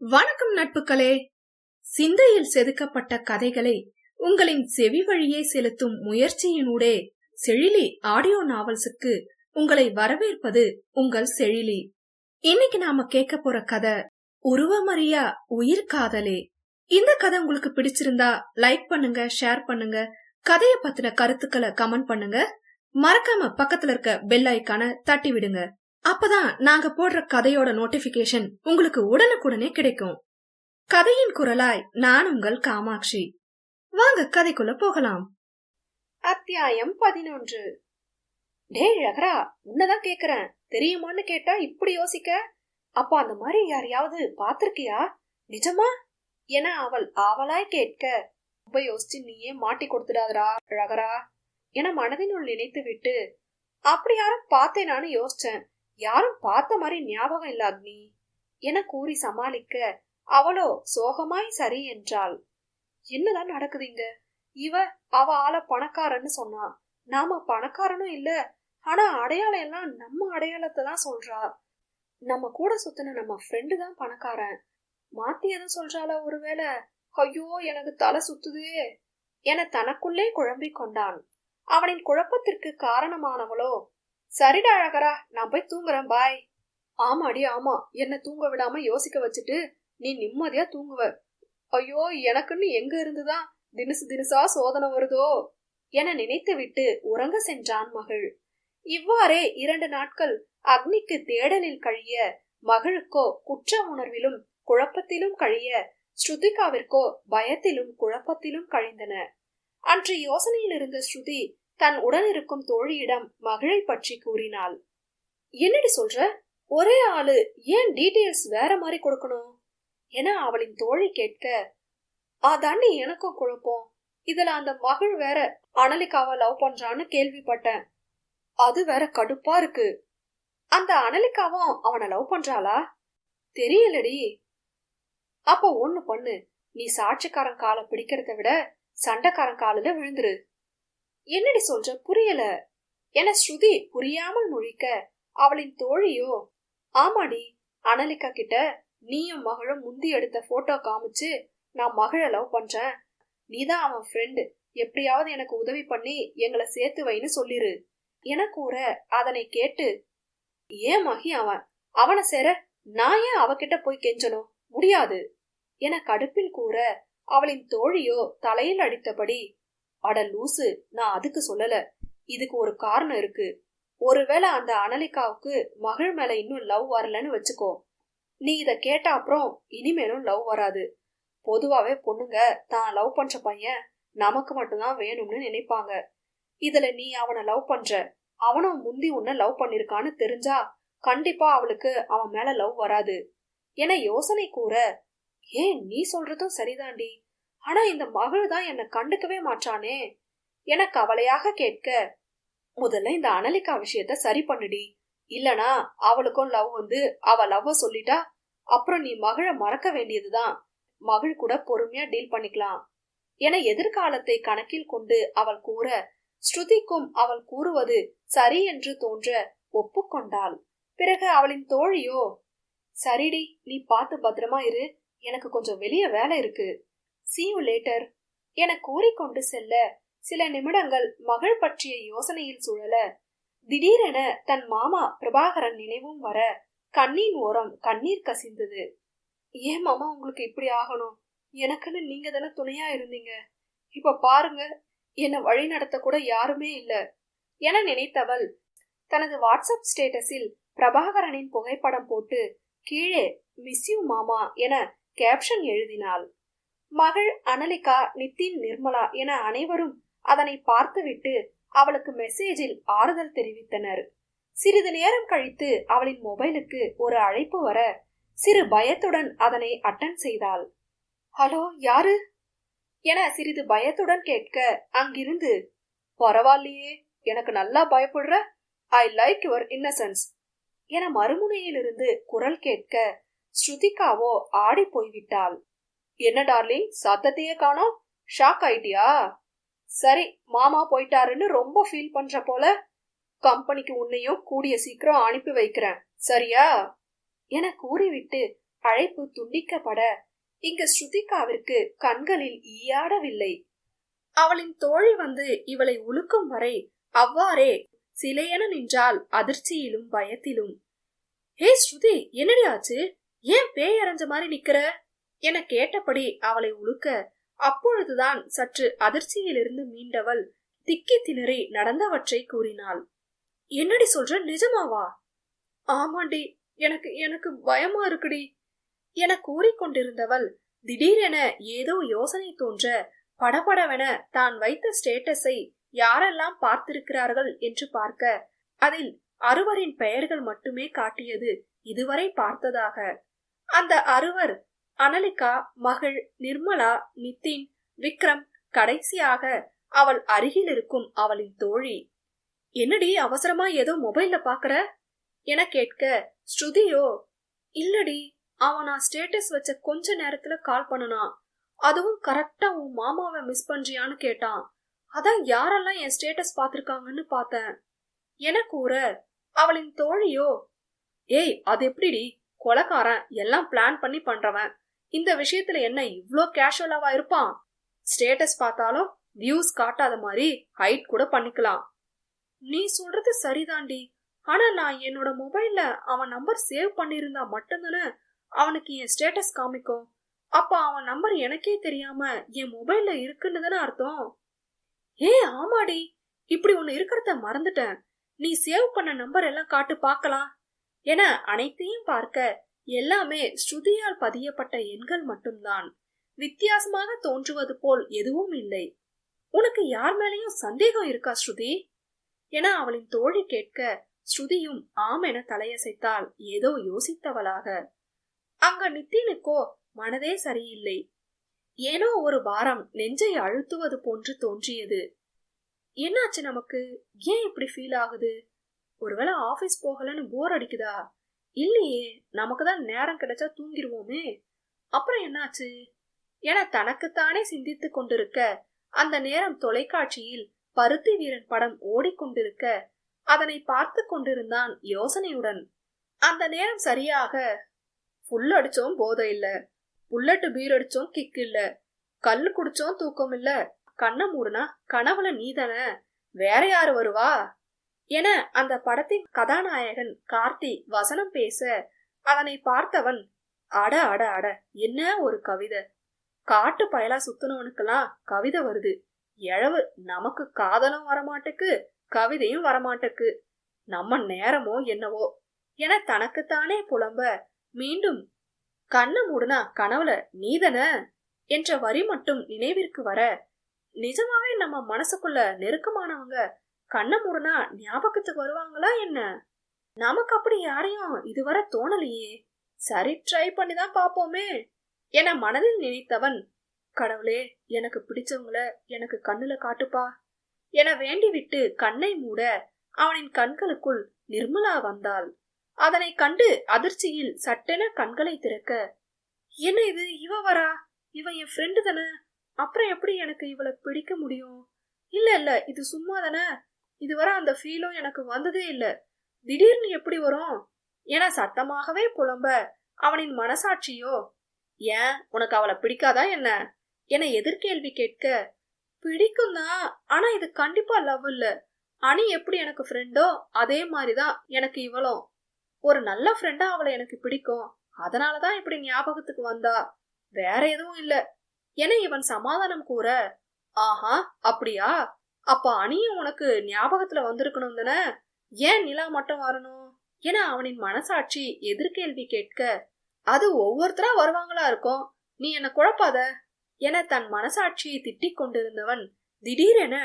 வணக்கம் நட்புகளே. சிந்தையில் செதுக்கப்பட்ட கதைகளை உங்களின் செவி வழியே செலுத்தும் முயற்சியினூடே செழிலி ஆடியோ நாவல்ஸுக்கு உங்களை வரவேற்பது உங்கள் செழிலி. இன்னைக்கு நாம கேட்க போற கதை உருவமறியா உயிர் காதலே. இந்த கதை உங்களுக்கு பிடிச்சிருந்தா லைக் பண்ணுங்க ஷேர் பண்ணுங்க. கதைய பத்தின கருத்துக்களை கமெண்ட் பண்ணுங்க. மறக்காம பக்கத்துல இருக்க பெல் ஐக்கான தட்டி விடுங்க அப்பதான் நாங்க போடுற கதையோட நோட்டிபிகேஷன் உங்களுக்கு உடனுக்குடனே கிடைக்கும். கதையின் குரலாய் நான் உங்கள் காமாட்சி. வாங்க கதைக்குள்ள போகலாம். அத்தியாயம் பதினொன்று. டேய் ரகரா உன்னதான் கேக்குறேன். தெரியுமான்னு கேட்டா இப்படி யோசிக்க? அப்போ அந்த மாதிரி யாரையாவது பாத்திருக்கியா நிஜமா? என அவள் ஆவலாய் கேட்க. ரொம்ப யோசிச்சு நீயே மாட்டி கொடுத்துடாதரா ரகரா. என மனதினுள் நினைத்து விட்டு அப்படி யாரும் பார்த்தேனான்னு யோசிச்சேன். யாரும் பார்த்த மாதிரி ஞாபகம் இல்ல அக்னி. என கூறி சமாளிக்க அவளோ சோகமாய் சரி என்றாள். என்னதான் நடக்குது இங்க இவ அவ ஆள பணக்காரன்னு சொன்னா நாம பணக்காரனும் இல்ல ஆனா அடையாளம் எல்லாம் நம்ம அடையாளத்தை தான் சொல்றா. நம்ம கூட சுத்தின நம்ம ஃப்ரெண்டு தான் பணக்காரன். மாத்தி எதுவும் சொல்றாளா ஒருவேளை? ஐயோ எனக்கு தலை சுத்துதே என தனக்குள்ளே குழம்பிக் கொண்டான். அவனின் குழப்பத்திற்கு காரணமானவளோ சரிடா அழகரா நான் போய் தூங்குறேன் பாய். ஆமாடி ஆமா. என்ன தூங்க விடாம யோசிக்க வச்சுட்டு நீ நிம்மதியா தூங்குவ. ஐயோ எனக்குன்னு எங்க இருந்துதான் தினசு தினசா சோதனை வருதோ? என நினைத்து விட்டு உறங்க சென்றான் மகள். இவ்வாறே இரண்டு நாட்கள் அக்னிக்கு தேடலில் கழிய மகளுக்கோ குற்ற உணர்விலும் குழப்பத்திலும் கழிய ஸ்ருதிகாவிற்கோ பயத்திலும் குழப்பத்திலும் கழிந்தன. அன்று யோசனையில் இருந்த ஸ்ருதி தன் உடனிருக்கும் தோழியிடம் மகளை பற்றி கூறினாள். என்னடி சொல்ற? ஒரே ஆளு ஏன் டீடைல்ஸ் வேற மாதிரி கொடுக்கணும்? என அவளின் தோழி கேட்க அதாண்டி எனக்கும் குழப்பம். இதுல அந்த மகள் வேற அனலிகாவை லவ் பண்றான்னு கேள்விப்பட்டேன். அது வேற கடுப்பா இருக்கு. அந்த அனலிகாவும் அவனை லவ் பண்றாளா? தெரியலடி. அப்ப ஒண்ணு பண்ணு. நீ சாட்சிக்காரன் காலை பிடிக்கிறத விட சண்டைக்காரன் காலில விழுந்துரு. என்னடி சொல்ற? புரியல. என ஸ்ருதி புரியாமல் முழிக்க அவளின் தோழியோ? ஆமாடி அனலிகா கிட்ட நீயும் மகளும் முந்தி எடுத்த போட்டோ காமிச்சு நான் மகளை லவ் பண்றேன். நீதான் அவன் ஃப்ரெண்டு எப்படியாவது எனக்கு உதவி பண்ணி எங்களை சேர்த்து வைன்னு சொல்லிரு. என கூற அதனை கேட்டு ஏன் மகி அவன்? அவனை சேர நான் ஏன் அவகிட்ட போய் கெஞ்சணும்? முடியாது. என கடுப்பில் கூற அவளின் தோழியோ தலையில் அடித்தபடி அட லூசு நான் அதுக்கு சொல்லல. இதுக்கு ஒரு காரணம் இருக்கு. ஒருவேளை அந்த அனலிகாவுக்கு மகள் மேல இன்னும் லவ் வரலன்னு வச்சுக்கோ. நீ இத கேட்ட அப்புறம் இனிமேலும் லவ் வராது. பொதுவாவே பொண்ணுங்க தான் லவ் பண்ற பையன் நமக்கு மட்டும்தான் வேணும்னு நினைப்பாங்க. இதுல நீ அவனை லவ் பண்ற. அவனும் முந்தி உன்ன லவ் பண்ணிருக்கான்னு தெரிஞ்சா கண்டிப்பா அவளுக்கு அவன் மேல லவ் வராது. என யோசனை கூற ஏன் நீ சொல்றதும் சரிதாண்டி ஆனா இந்த மகள் தான் என்னை கண்டுக்கவே மாட்டானே. என கவலையாக கேட்க முதல்ல இந்த அனலிகா விஷயத்த சரி பண்ணுடி. இல்லனா அவளுக்கும் லவ் வந்து அவ லவ் சொல்லிட்டா அப்புறம் நீ மகளை மறக்க வேண்டியதுதான். மகள் கூட பொறுமையா டீல் பண்ணிக்கலாம். என எதிர்காலத்தை கணக்கில் கொண்டு அவள் கூற ஸ்ருதிக்கும் அவள் கூறுவது சரி என்று தோன்ற ஒப்புக்கொண்டாள். பிறகு அவளின் தோழியோ சரிடி நீ பார்த்து பத்திரமா இரு. எனக்கு கொஞ்சம் வெளிய வேலை இருக்கு. சி லேட்டர் என கூறிக்கொண்டு செல்ல சில நிமிடங்கள் மகள் பற்றிய யோசனையில் சுழல. திடீரென தன் மாமா பிரபாகரன் நினைவும் வர கண்ணின் ஓரம் கண்ணீர் கசிந்தது. ஏன் மாமா உங்களுக்கு இப்படி ஆகணும்? எனக்குன்னு நீங்க தானே துணையா இருந்தீங்க. இப்ப பாருங்க என்னை வழி நடத்த கூட யாருமே இல்ல என நினைத்தவள் தனது வாட்ஸ்அப் ஸ்டேட்டஸில் பிரபாகரனின் புகைப்படம் போட்டு கீழே மிஸ் யூ மாமா என கேப்ஷன் எழுதினாள். மகள் அனலிகா நித்தின் நிர்மலா என அனைவரும் அதனை பார்த்துவிட்டு அவளுக்கு மெசேஜில் ஆறுதல் தெரிவித்தனர். சிறிது நேரம் கழித்து அவளின் மொபைலுக்கு ஒரு அழைப்பு வர சிறு பயத்துடன் அதனை அட்டன் செய்தாள். ஹலோ யாரு? என சிறிது பயத்துடன் கேட்க அங்கிருந்து பரவாயில்லையே எனக்கு நல்லா பயப்படுற? ஐ லைக் யுவர் இன்னசென்ஸ் என மறுமுனையிலிருந்து குரல் கேட்க ஸ்ருதிகாவோ ஆடி போய்விட்டாள். என்ன டார்லிங்? சத்தத்தையே காணோம். ஷாக் ஆயிட்டியா? சரி மாமா போயிட்டாருன்னு ரொம்ப ஃபீல் பண்ற போல கம்பெனிக்கு உன்னையும் கூடிய சீக்கிரம் அனுப்பி வைக்கிறேன். சரியா? என கூறிவிட்டு அழைப்பு துண்டிக்கப்பட இங்கு ஸ்ருதிகாவிற்கு கண்களில் ஈயாடவில்லை. அவளின் தோழி வந்து இவளை உலுக்கும் வரை அவ்வாறே சிலையென நின்றால் அதிர்ச்சியிலும் பயத்திலும். ஹே ஸ்ருதி என்னடி ஆச்சு? ஏன் பேய் அரைஞ்ச மாதிரி நிக்கிற? என கேட்டபடி அவளை உழுக்க அப்பொழுதுதான் சற்று அதிர்ச்சியிலிருந்து மீண்டவள் திக்கி திணறி நடந்தவற்றை கூறினாள். என்னடி சொல்ற? நிஜமாவா? ஆமாண்டி எனக்கு எனக்கு பயமா இருக்குடி. என கூறிக்கொண்டிருந்தவள் திடீரென ஏதோ யோசனை தோன்ற படபடவென தான் வைத்த ஸ்டேட்டஸை யாரெல்லாம் பார்த்திருக்கிறார்கள் என்று பார்க்க அதில் அறுவரின் பெயர்கள் மட்டுமே காட்டியது இதுவரை பார்த்ததாக. அந்த அறுவர் அனலிகா மகள் நிர்மலா நிதின் விக்ரம் கடைசியாக அவள் அருகில் இருக்கும் அவளின் தோழி. என்னடி அவசரமா ஏதோ மொபைல்ல பாக்குற? என கேட்க ஸ்ருதியோ இல்லடி அவன் நான் ஸ்டேட்டஸ் வச்ச கொஞ்ச நேரத்துல கால் பண்ணனான் அதுவும் கரெக்டா உன் மாமாவை மிஸ் பண்றியான்னு கேட்டான். அதான் யாரெல்லாம் என் ஸ்டேட்டஸ் பாத்திருக்காங்கன்னு பார்த்தேன். என கூற அவளின் தோழியோ ஏய் அது எப்படிடி? கொலக்காரன் எல்லாம் பிளான் பண்ணி பண்றவன். இந்த விஷயத்துல என்ன இவ்ளோ கேஷுவலாவா இருப்பான்? ஸ்டேட்டஸ் பார்த்தாலும் வியூஸ் காட்டாத மாதிரி ஹைட் கூட பண்ணிக்கலாம். நீ சொல்றது சரிதாண்டி. ஆனா நான் என்னோட மொபைல்ல அவன் நம்பர் சேவ் பண்ணியிருந்தா மட்டும்தானே அவனுக்கு என் ஸ்டேட்டஸ் காமிக்கும். அப்ப அவன் நம்பர் எனக்கே தெரியாம என் மொபைல்ல இருக்குன்னு தானே அர்த்தம்? ஏ ஆமாடி. இப்படி ஒண்ணு இருக்கிறத மறந்துட்டேன். நீ சேவ் பண்ண நம்பர் எல்லாம் காட்டு பார்க்கலாம். என அனைத்தையும் பார்க்க எல்லாமே ஸ்ருதியால் பதியப்பட்ட எண்கள் மட்டும்தான். வித்தியாசமாக தோன்றுவது போல் எதுவும் இல்லை. உனக்கு யார் மேலேயும் சந்தேகம் இருக்கா ஸ்ருதி? என அவளின் தோழி கேட்க ஸ்ருதியும் ஆம் என தலையசைத்தால் ஏதோ யோசித்தவளாக. அங்க நித்தினுக்கோ மனதே சரியில்லை. ஏனோ ஒரு வாரம் நெஞ்சை அழுத்துவது போன்று தோன்றியது. என்னாச்சு நமக்கு? ஏன் இப்படி ஃபீல் ஆகுது? ஒருவேளை ஆபீஸ் போகலன்னு போர் அடிக்குதா? இல்லையே நமக்கு தான் நேரம் கிடைச்சா தூங்கிடுவோமே. அப்புறம் என்னாச்சு? என தனக்குத்தானே சிந்தித்து கொண்டிருக்க அந்த நேரம் தொலைக்காட்சியில் பருத்தி வீரன் படம் ஓடிக்கொண்டிருக்க அதனை பார்த்து கொண்டிருந்தான் யோசனையுடன். அந்த நேரம் சரியாக புல் அடிச்சோம் போதை இல்ல. புல்லட்டு பீர் அடிச்சோம் கிக் இல்ல. கல் குடிச்சோம் தூக்கம் இல்ல. கண்ண மூடுனா கனவுல நீதான வேற யாரு வருவா? என அந்த படத்தின் கதாநாயகன் கார்த்தி வசனம் பேச அதனை பார்த்தவன் அட அட அட என்ன ஒரு கவிதை. காட்டு பயலா சுத்தினவனுக்கெல்லாம் கவிதை வருது. எழவு நமக்கு காதலும் வரமாட்டுக்கு கவிதையும் வரமாட்டுக்கு. நம்ம நேரமோ என்னவோ என தனக்குத்தானே புலம்ப மீண்டும் கண்ணு மூடுனா கனவுல நீதன என்ற வரி மட்டும் நினைவிற்கு வர நிஜமாவே நம்ம மனசுக்குள்ள நெருக்கமானவங்க கண்ண மூடுனா ஞாபகத்துக்கு வருவாங்களா என்ன? நமக்கு அப்படி யாரையும் இதுவரை தோணலையே. சரி ட்ரை பண்ணி தான் பார்ப்போமே. என மனதில் நினைத்தவன் கடவுளே எனக்கு பிடிச்சவங்கள எனக்கு கண்ணுல காட்டுப்பா. என வேண்டிவிட்டு கண்ணை மூட அவனின் கண்களுக்குள் நிர்மலா வந்தாள். அதனை கண்டு அதிர்ச்சியில் சட்டென கண்களை திறக்க என்ன இது இவ வரா? இவன் என் ஃப்ரெண்டு தானே? அப்புறம் எப்படி எனக்கு இவளை பிடிக்க முடியும்? இல்ல இல்ல இது சும்மா தானே இதுவரை அந்த ஃபீலும் எனக்கு வந்ததே இல்லை. திடீர்னு எப்படி வரும்? என சத்தமாகவே புலம்ப. அவனின் மனசாட்சியோ ஏன்? உனக்கு அவளை பிடிக்காதா என்ன? என எதிர்கேள்வி கேட்க பிடிக்கும் தான். ஆனா இது கண்டிப்பா லவ் இல்ல. அணி எப்படி எனக்கு ஃப்ரெண்டோ அதே மாதிரிதான் எனக்கு இவளும். ஒரு நல்ல ஃப்ரெண்டா அவளை எனக்கு பிடிக்கும். அதனாலதான் இப்படி ஞாபகத்துக்கு வந்தா. வேற எதுவும் இல்ல. என இவன் சமாதானம் கூற ஆஹா அப்படியா? அப்ப அணியும் உனக்கு ஞாபகத்துல வந்திருக்கணும் தானே? ஏன் நிலா மட்டும் வரணும்? ஏன்னா அவனின் மனசாட்சி எதிர்கேள்வி கேட்க அது ஒவ்வொருத்தரா வருவாங்களா இருக்கும்? நீ என்ன குழப்பாத? என தன் மனசாட்சியை திட்டிக் கொண்டிருந்தவன் திடீரென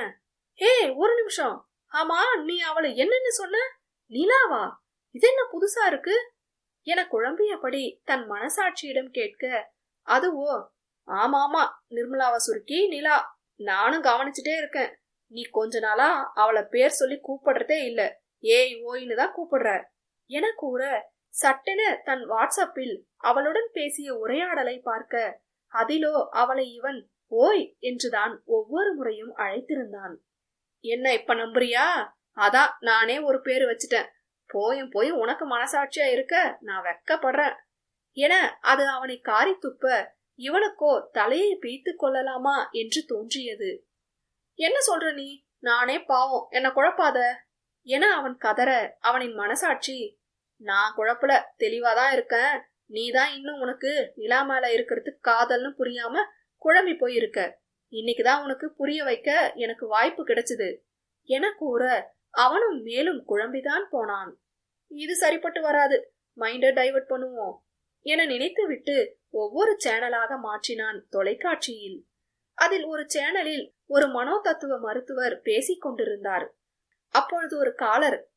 ஹே ஒரு நிமிஷம். ஆமா நீ அவளை என்னன்னு சொன்ன? நிலாவா? இது என்ன புதுசா இருக்கு? என குழம்பியபடி தன் மனசாட்சியிடம் கேட்க அதுவோ? ஆமாமா நிர்மலாவை சுருக்கி நிலா நானும் கவனிச்சுட்டே இருக்கேன். நீ கொஞ்ச நாளா அவளை பேர் சொல்லி கூப்பிடுறதே இல்ல. ஏய் ஓய்னு தான் கூப்பிடுற. என கூற சட்டென தன் வாட்ஸ்அப்பில் அவளுடன் பேசிய உரையாடலை பார்க்க அதிலோ அவளை இவன் ஓய் என்றுதான் ஒவ்வொரு முறையும் அழைத்திருந்தான். என்ன இப்ப நம்புறியா? அதான் நானே ஒரு பேர் வச்சிட்டேன். போயும் போய் உனக்கு மனசாட்சியா இருக்க நான் வெக்கப்படுறேன். என அது அவனை காரி துப்ப இவனுக்கோ தலையை பிய்த்து கொள்ளலாமா என்று தோன்றியது. என்ன சொல்ற நீ? நானே பாவம். என்ன குழப்பாத. என அவன் கதற அவனின் மனசாட்சி. நான் குழப்பல. தெளிவாதான் இருக்கேன். நீதான் இன்னும் உனக்கு நிலா மேல இருக்கிறது காதல்னு புரியாம குழம்பி போயிருக்க. இன்னைக்குதான் உனக்கு புரிய வைக்க எனக்கு வாய்ப்பு கிடைச்சது. என கூற அவனும் மேலும் குழம்பிதான் போனான். இது சரிப்பட்டு வராது. மைண்டை டைவர்ட் பண்ணுவோம். என நினைத்துவிட்டு ஒவ்வொரு சேனலாக மாற்றினான் தொலைக்காட்சியில். அதில் ஒரு சேனலில் ஒரு மனோ தத்துவ மருத்துவர் பேசிக் கொண்டிருந்தார். அப்பொழுது ஒரு காலர்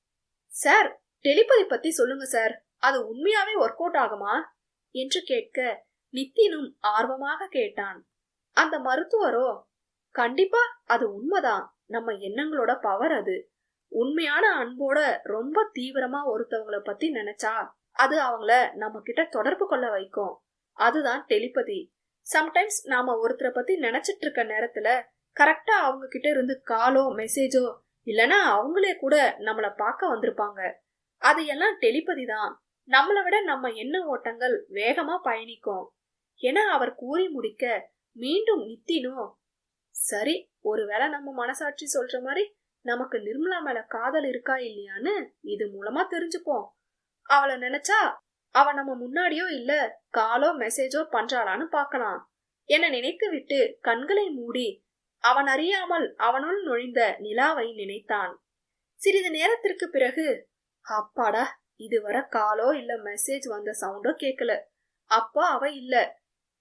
சார் டெலிபதி பத்தி சொல்லுங்க சார். அது உண்மையாவே ஒர்க் அவுட் ஆகுமா? என்று கேட்க நித்தினும் ஆர்வமாக கேட்டான். அந்த மருத்துவரோ கண்டிப்பா அது உண்மைதான் நம்ம எண்ணங்களோட பவர் அது. உண்மையான அன்போட ரொம்ப தீவிரமா ஒருத்தவங்கள பத்தி நினைச்சா அது அவங்கள நம்ம கிட்ட தொடர்பு கொள்ள வைக்கும். அதுதான் டெலிபதி. சம்டைம்ஸ் நாம ஒருத்தரை பத்தி நினைச்சிட்டு இருக்க நேரத்துல கரெக்டா அவங்க கிட்ட இருந்து காலோ மெசேஜோ இல்லனா அவங்களே கூட நம்மள பார்க்க வந்திருப்பாங்க. அது எல்லாம் டெலிபதி தான். நம்மளை விட நம்ம எண்ண ஓட்டங்கள் வேகமா பயணிக்கும். என அவர் கூறி முடிக்க மீண்டும் நித்தினோ சரி ஒருவேளை நம்ம மனசாட்சி சொல்ற மாதிரி நமக்கு நிர்மலா மேல காதல் இருக்கா இல்லையான்னு இது மூலமா தெரிஞ்சுப்போம். அவளை நினைச்சா அவ நம்ம முன்னாடியோ இல்ல காலோ மெசேஜோ பண்றாளான்னு பார்க்கலாம். என நினைத்து விட்டு கண்களை மூடி அவன் அறியாமல் அவனுள் நுழைந்த நிலாவை நினைத்தான். சிறிது நேரத்திற்கு பிறகு அப்பாடா இதுவரை காலோ இல்ல மெசேஜ் வந்த சவுண்டோ கேட்கல அப்பா அவ இல்ல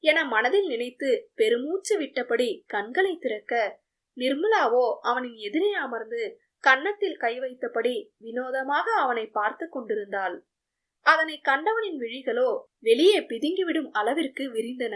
என மனதில் நினைத்து பெருமூச்சு விட்டபடி கண்களை திறக்க நிர்மலாவோ அவனின் எதிரே அமர்ந்து கன்னத்தில் கை வைத்தபடி வினோதமாக அவனை பார்த்து கொண்டிருந்தாள். அதனை கண்டவனின் விழிகளோ வெளியே பிதுங்கிவிடும் அளவிற்கு விரிந்தன.